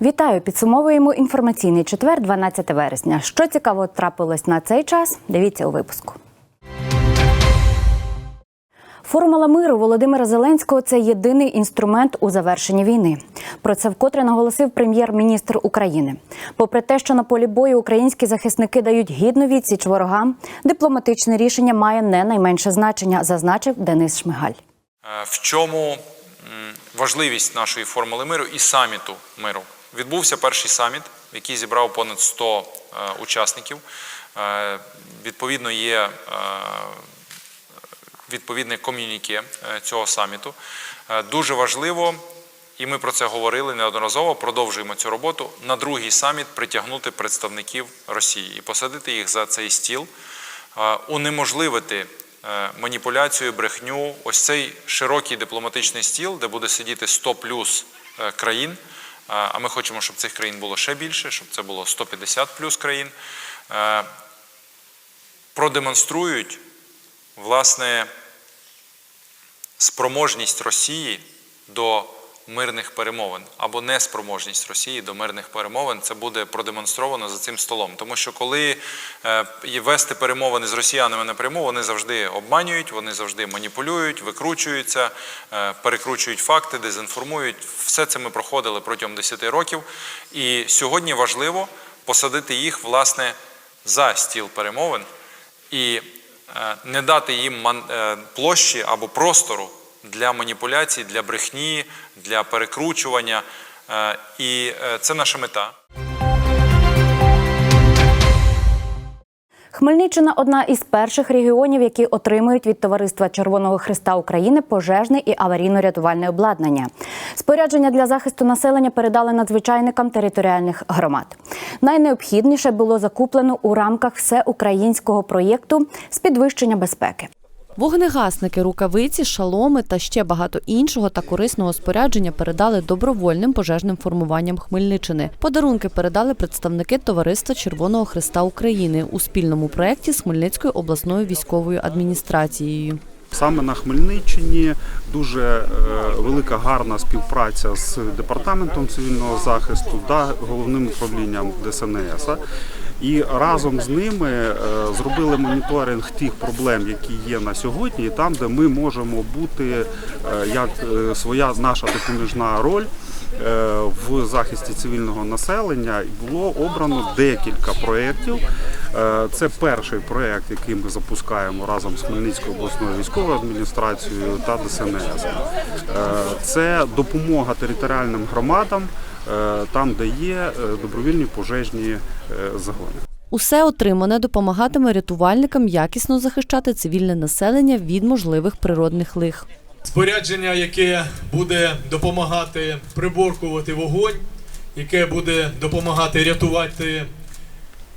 Вітаю! Підсумовуємо інформаційний четвер, 12 вересня. Що цікаво трапилось на цей час? Дивіться у випуску. Формула миру Володимира Зеленського це єдиний інструмент у завершенні війни. Про це вкотре наголосив прем'єр-міністр України. Попри те, що на полі бою українські захисники дають гідну відсіч ворогам, дипломатичне рішення має не найменше значення, зазначив Денис Шмигаль. Е, В чому важливість нашої формули миру і саміту миру? Відбувся перший саміт, який зібрав понад 100 е, учасників. Е, Відповідно, є е, відповідне ком'юніке цього саміту. Дуже важливо, і ми про це говорили неодноразово. Продовжуємо цю роботу. На другий саміт притягнути представників Росії і посадити їх за цей стіл, унеможливити маніпуляцію, брехню. Ось цей широкий дипломатичний стіл, де буде сидіти 100 плюс країн. А ми хочемо, щоб цих країн було ще більше, щоб це було 150 плюс країн. е, Продемонструють власне спроможність Росії до мирних перемовин або неспроможність Росії до мирних перемовин це буде продемонстровано за цим столом. Тому що коли е, вести перемовини з росіянами напряму, вони завжди обманюють, вони завжди маніпулюють, викручуються, е, перекручують факти, дезінформують. Все це ми проходили протягом 10 років. І сьогодні важливо посадити їх власне за стіл перемовин і е, не дати їм площі або простору для маніпуляцій, для брехні, для перекручування. Е, І е, це наша мета. Хмельниччина одна із перших регіонів, які отримують від товариства Червоного Христа України пожежне і аварійно-рятувальне обладнання. Спорядження для захисту населення передали надзвичайникам територіальних громад. Найнеобхідніше було закуплено у рамках всеукраїнського проєкту з підвищення безпеки. Вогнегасники, рукавиці, шаломи та ще багато іншого та корисного спорядження передали добровольним пожежним формуванням Хмельниччини. Подарунки передали представники Товариства Червоного Христа України у спільному проєкті з Хмельницькою обласною військовою адміністрацією. Саме на Хмельниччині дуже е, велика гарна співпраця з департаментом цивільного захисту та головним управлінням ДСНС. І разом з ними е, зробили моніторинг тих проблем, які є на сьогодні, і там, де ми можемо бути е, як е, своя наша допоміжна роль в захисті цивільного населення. Було обрано декілька проєктів. Це перший проєкт, який ми запускаємо разом з Хмельницькою обласною військовою адміністрацією та ДСНС. Це допомога територіальним громадам, там, де є е, добровільні пожежні е, загони. Усе отримане допомагатиме рятувальникам якісно захищати цивільне населення від можливих природних лих. Спорядження, яке буде допомагати приборкувати вогонь, яке буде допомагати рятувати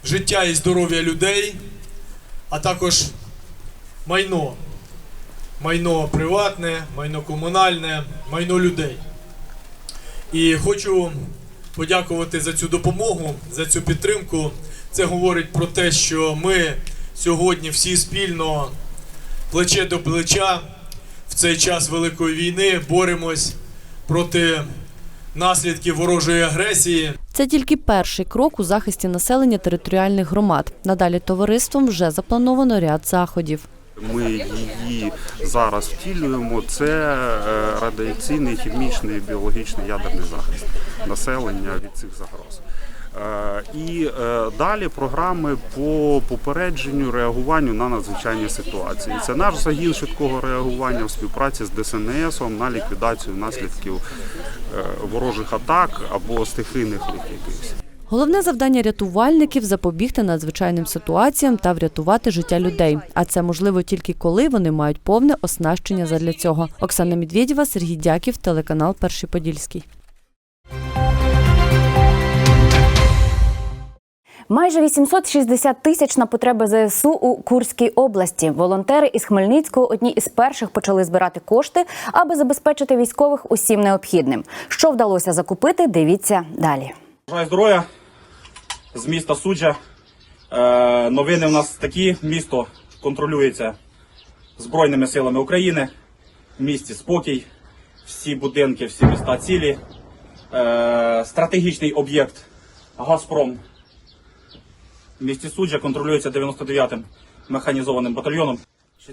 життя і здоров'я людей, а також майно. Майно приватне, майно комунальне, майно людей. І хочу подякувати за цю допомогу, за цю підтримку. Це говорить про те, що ми сьогодні всі спільно плече до плеча в цей час великої війни боремось проти наслідків ворожої агресії. Це тільки перший крок у захисті населення територіальних громад. Надалі товариством вже заплановано ряд заходів. Ми її зараз втілюємо. Це е, радіаційний, хімічний, біологічний ядерний захист населення від цих загроз. Е, І е, далі програми по попередженню реагуванню на надзвичайні ситуації. Це наш загін швидкого реагування в співпраці з ДСНС на ліквідацію наслідків ворожих атак або стихійних лих якихось. Головне завдання рятувальників запобігти надзвичайним ситуаціям та врятувати життя людей. А це можливо тільки коли вони мають повне оснащення задля цього. Оксана Медведєва, Сергій Дяків, телеканал Перший Подільський. Майже 860 тисяч на потреби ЗСУ у Курській області. Волонтери із Хмельницького одні із перших почали збирати кошти, аби забезпечити військових усім необхідним. Що вдалося закупити? Дивіться далі. Бажаю здоров'я з міста Суджа. Е, новини у нас такі: місто контролюється Збройними силами України. В місті спокій, всі будинки, всі міста цілі. Е, стратегічний об'єкт Газпром в місті Суджа контролюється 99-м механізованим батальйоном.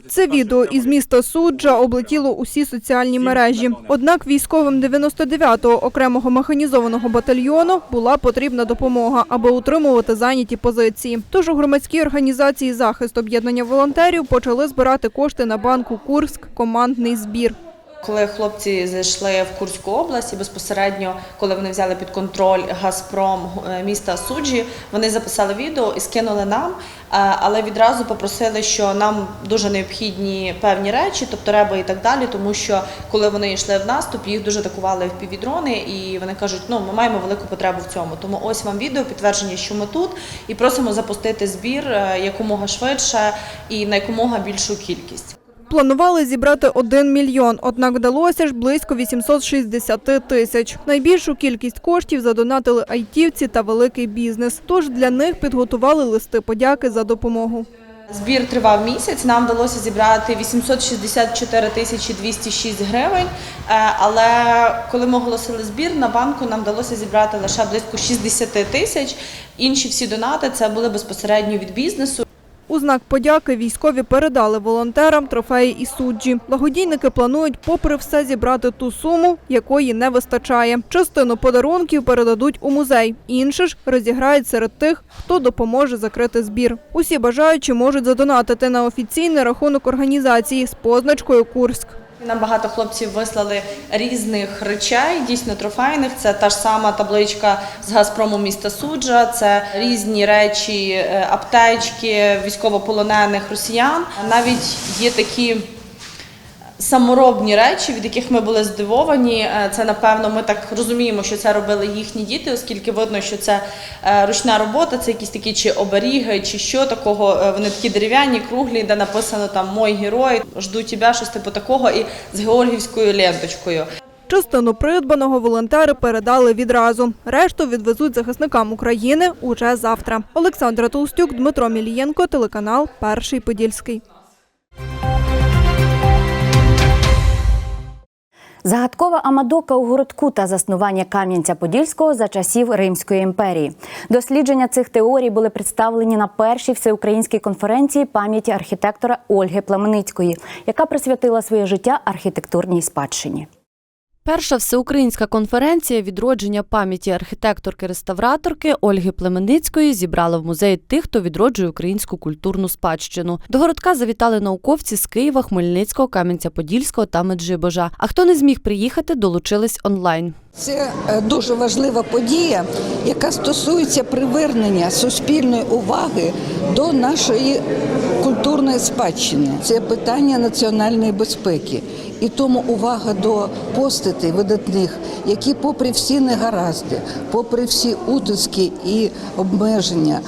Це відео із міста Суджа облетіло усі соціальні мережі. Однак військовим 99-го окремого механізованого батальйону була потрібна допомога, аби утримувати зайняті позиції. Тож у громадській організації захист об'єднання волонтерів почали збирати кошти на банку Курськ командний збір. Коли хлопці зайшли в Курську область і безпосередньо, коли вони взяли під контроль Газпром е, міста Суджі, вони записали відео і скинули нам, е, але відразу попросили, що нам дуже необхідні певні речі, тобто реби і так далі, тому що коли вони йшли в наступ, їх дуже атакували в півдрони, і вони кажуть, ну ми маємо велику потребу в цьому. Тому ось вам відео підтвердження, що ми тут, і просимо запустити збір е, якомога швидше і на якомога більшу кількість. Планували зібрати 1 мільйон, однак вдалося ж близько 860 тисяч. Найбільшу кількість коштів задонатили айтівці та великий бізнес. Тож для них підготували листи подяки за допомогу. Збір тривав місяць. Нам вдалося зібрати 864 тисячі 206 гривень. Е, Але коли ми оголосили збір на банку, нам вдалося зібрати лише близько 60 тисяч. Інші всі донати це були безпосередньо від бізнесу. У знак подяки військові передали волонтерам трофеї і суджі. Благодійники планують, попри все, зібрати ту суму, якої не вистачає. Частину подарунків передадуть у музей. Інше ж розіграють серед тих, хто допоможе закрити збір. Усі бажаючі можуть задонатити на офіційний рахунок організації з позначкою Курськ. Нам багато хлопців вислали різних речей, дійсно трофейних. Це та ж сама табличка з Газпрому міста Суджа, це різні речі, е, аптечки військовополонених росіян. Навіть є такі саморобні речі, від яких ми були здивовані. Е, Це напевно, ми так розуміємо, що це робили їхні діти, оскільки видно, що це е, ручна робота, це якісь такі чи оберіги, чи що такого. Е, Вони такі дерев'яні, круглі, де написано там Мой герой, жду тебе, щось типу такого, і з георгівською ленточкою. Частину придбаного волонтери передали відразу. Решту відвезуть захисникам України уже завтра. Олександра Толстюк, Дмитро Мілієнко, телеканал Перший Подільський. Загадкова Амадока у городку та заснування Кам'янця-Подільського за часів Римської імперії. Дослідження цих теорій були представлені на першій всеукраїнській конференції пам'яті архітектора Ольги Пламеницької, яка присвятила своє життя архітектурній спадщині. Перша всеукраїнська конференція відродження пам'яті архітекторки-реставраторки Ольги Племенницької зібрала в музеї тих, хто відроджує українську культурну спадщину. До городка завітали науковці з Києва, Хмельницького, Кам'янця-Подільського та Меджибожа. А хто не зміг приїхати, долучились онлайн. Це е, дуже важлива подія, яка стосується привернення суспільної уваги до нашої культурної спадщини. Це питання національної безпеки. І тому увага до постатей видатних, які, попри всі негаразди, попри всі утиски і обмеження,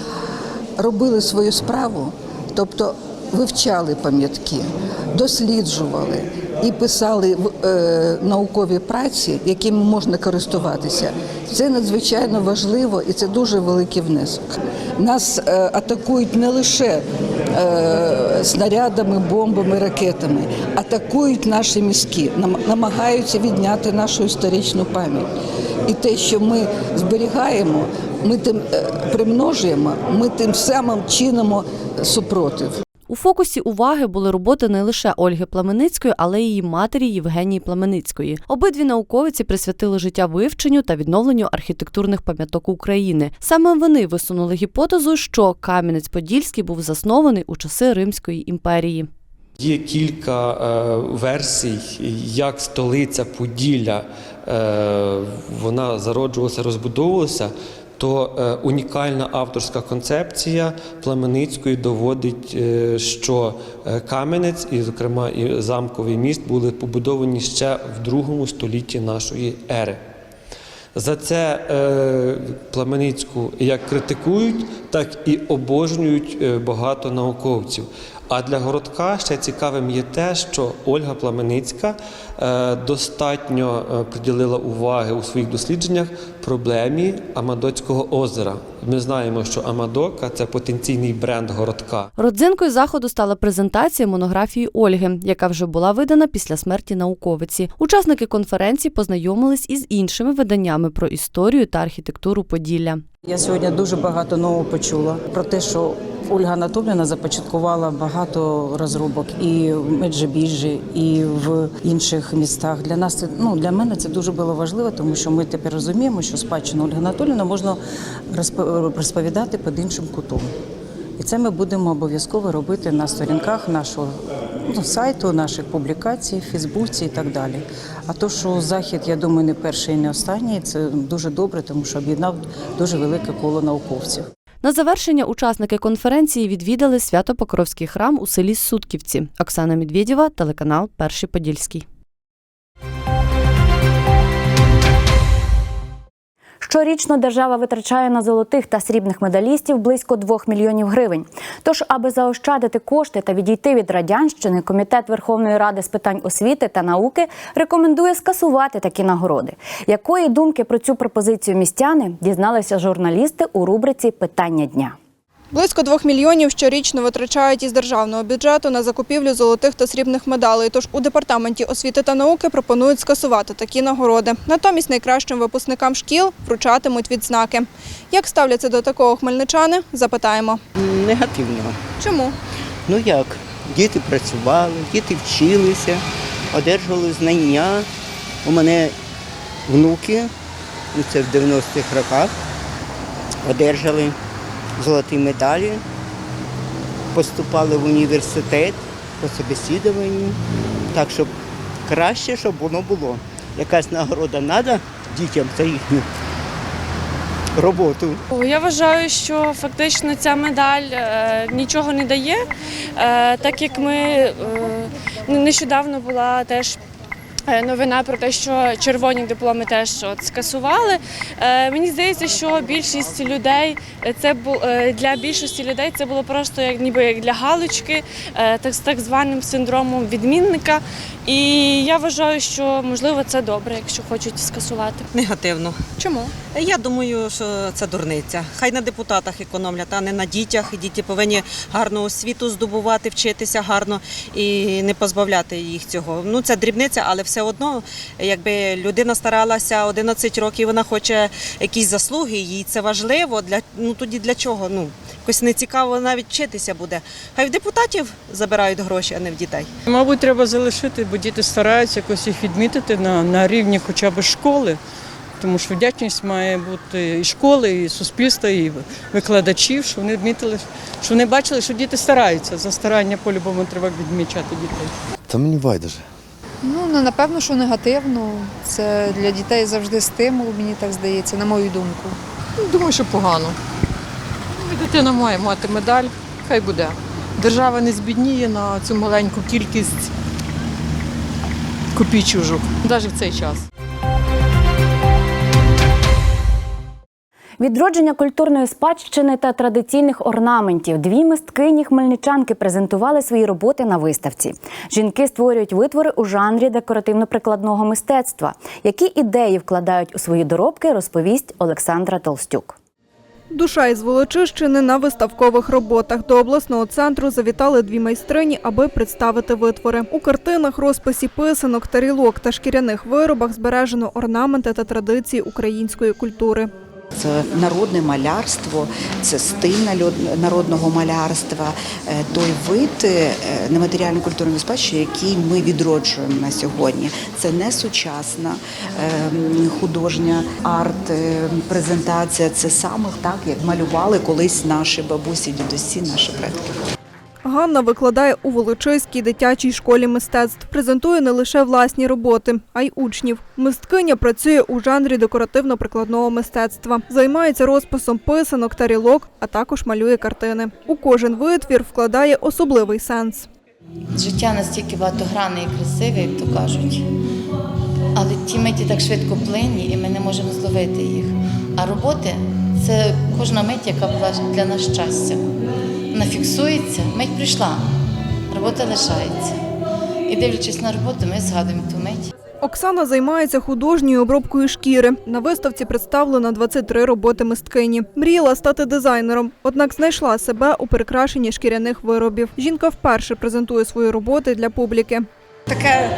робили свою справу, тобто вивчали пам'ятки, досліджували і писали е, наукові праці, якими можна користуватися. Це надзвичайно важливо і це дуже великий внесок. Нас е, атакують не лише е, снарядами, бомбами, ракетами, атакують наші мізки, намагаються відняти нашу історичну пам'ять. І те, що ми зберігаємо, ми тим е, примножуємо, ми тим самим чинимо супротив. У фокусі уваги були роботи не лише Ольги Пламеницької, але й її матері Євгенії Пламеницької. Обидві науковиці присвятили життя вивченню та відновленню архітектурних пам'яток України. Саме вони висунули гіпотезу, що Кам'янець-Подільський був заснований у часи Римської імперії. Є кілька е, версій, як столиця Поділля е, вона зароджувалася, розбудовувалася. То е, унікальна авторська концепція Пламеницької доводить, е, що е, Кам'янець, і, зокрема, і замковий міст були побудовані ще в другому столітті нашої ери. За це Пламеницьку як критикують, так і обожнюють багато науковців. А для городка ще цікавим є те, що Ольга Пламеницька е, достатньо е, приділила уваги у своїх дослідженнях проблемі Амадоцького озера. Ми знаємо, що Амадока це потенційний бренд городка. Родзинкою заходу стала презентація монографії Ольги, яка вже була видана після смерті науковиці. Учасники конференції познайомились із іншими виданнями про історію та архітектуру Поділля. Я сьогодні дуже багато нового почула про те, що Ольга Анатоліна започаткувала багато розробок і в Меджибіжі, і в інших містах. Для нас це ну для мене це дуже було важливо, тому що ми тепер розуміємо, що спадщину Ольги Анатоліївни можна розп- розповідати під іншим кутом. І це ми будемо обов'язково робити на сторінках нашого ну, сайту, наших публікацій, Фейсбуці і так далі. А то, що захід, я думаю, не перший і не останній, це дуже добре, тому що об'єднав дуже велике коло науковців. На завершення учасники конференції відвідали Свято-Покровський храм у селі Сутківці. Оксана Медведєва, телеканал Перший Подільський. Щорічно держава витрачає на золотих та срібних медалістів близько 2 мільйонів гривень. Тож, аби заощадити кошти та відійти від радянщини, комітет Верховної Ради з питань освіти та науки рекомендує скасувати такі нагороди. Якої думки про цю пропозицію містяни дізналися журналісти у рубриці Питання дня. Близько двох мільйонів щорічно витрачають із державного бюджету на закупівлю золотих та срібних медалей. Тож у департаменті освіти та науки пропонують скасувати такі нагороди. Натомість найкращим випускникам шкіл вручатимуть відзнаки. Як ставляться до такого хмельничани? Запитаємо. Негативно. Чому? Ну як? Діти працювали, діти вчилися, одержували знання. У мене внуки, ну це в 90-х роках, одержали золоті медалі, поступали в університет по собеседуванню. Так, щоб краще, щоб воно було. Якась нагорода треба дітям за їхню роботу. Я вважаю, що фактично ця медаль е, нічого не дає, е, так як ми е, нещодавно була теж. Е, Новина про те, що червоні дипломи теж от скасували. Е, мені здається, що більшість людей е, це для більшості людей це було просто як ніби як для галочки, так з так званим синдромом відмінника. І я вважаю, що можливо це добре, якщо хочуть скасувати. Негативно. Чому? Я думаю, що це дурниця. Хай на депутатах економлять, а не на дітях. Діти повинні гарну освіту здобувати, вчитися гарно і не позбавляти їх цього. Ну це дрібниця, але все одно, якби людина старалася 11 років, вона хоче якісь заслуги, їй це важливо. Для ну тоді для чого? Ну якось не цікаво навіть вчитися буде. Хай в депутатів забирають гроші, а не в дітей. Мабуть, треба залишити, бо діти стараються якось їх відмітити на, на рівні хоча б школи. Тому що вдячність має бути і школи, і суспільства, і викладачів, що вони відмітили, що вони бачили, що діти стараються. За старання по-любому треба відмічати дітей. Та мені байдуже. Ну, ну, напевно, що негативно. Це для дітей завжди стимул, мені так здається, на мою думку. Ну, Думаю, що погано. Дитина має мати медаль, хай буде. Держава не збідніє на цю маленьку кількість копійчужок, навіть в цей час. Відродження культурної спадщини та традиційних орнаментів. Дві мисткині хмельничанки презентували свої роботи на виставці. Жінки створюють витвори у жанрі декоративно-прикладного мистецтва. Які ідеї вкладають у свої доробки, розповість Олександра Толстюк. Душа із Волочищини на виставкових роботах до обласного центру завітали дві майстрині, аби представити витвори. У картинах, розписі писанок, тарілок та шкіряних виробах збережено орнаменти та традиції української культури. Це народне малярство, це стиль народного малярства, е, той вид е, нематеріальної культурної спадщини, який ми відроджуємо на сьогодні. Це не сучасна е, художня арт, е. Це саме так, як малювали колись наші бабусі, дідусі, наші предки. Ганна викладає у Волочиській дитячій школі мистецтв. Презентує не лише власні роботи, а й учнів. Мисткиня працює у жанрі декоративно-прикладного мистецтва. Займається розписом писанок, тарілок, а також малює картини. У кожен витвір вкладає особливий сенс. Життя настільки багатогранне і красиве, як то кажуть. Але ті миті так швидко плинні, і ми не можемо зловити їх. А роботи це кожна мить, яка була для нас щастя. Вона фіксується, мить прийшла, робота лишається. І дивлячись на роботу, ми згадуємо ту мить. Оксана займається художньою обробкою шкіри. На виставці представлено 23 роботи мисткині. Мріяла стати дизайнером, однак знайшла себе у перекрашенні шкіряних виробів. Жінка вперше презентує свої роботи для публіки. таке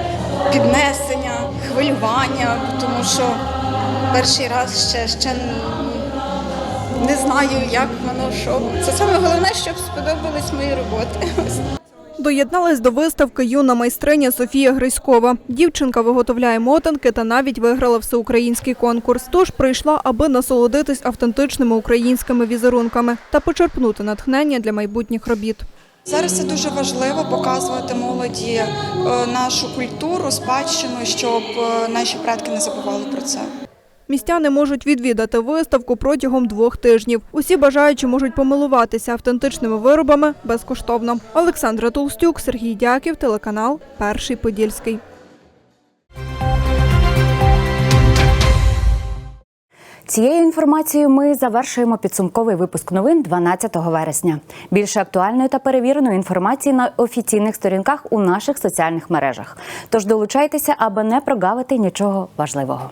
піднесення, хвилювання, тому що перший раз ще, ще не знаю, як воно що. Це саме головне, щоб сподобались мої роботи. Доєдналась до виставки юна майстриня Софія Гриськова. Дівчинка виготовляє мотанки та навіть виграла всеукраїнський конкурс. Тож прийшла, аби насолодитись автентичними українськими візерунками та почерпнути натхнення для майбутніх робіт. Зараз це дуже важливо показувати молоді е, нашу культуру, спадщину, щоб е, наші предки не забували про це. Містяни можуть відвідати виставку протягом двох тижнів. Усі бажаючі можуть помилуватися автентичними виробами безкоштовно. Олександра Толстюк, Сергій Дяків, телеканал Перший Подільський. Цією інформацією ми завершуємо підсумковий випуск новин 12 вересня. Більше актуальної та перевіреної інформації на офіційних сторінках у наших соціальних мережах. Тож долучайтеся, аби не прогавити нічого важливого.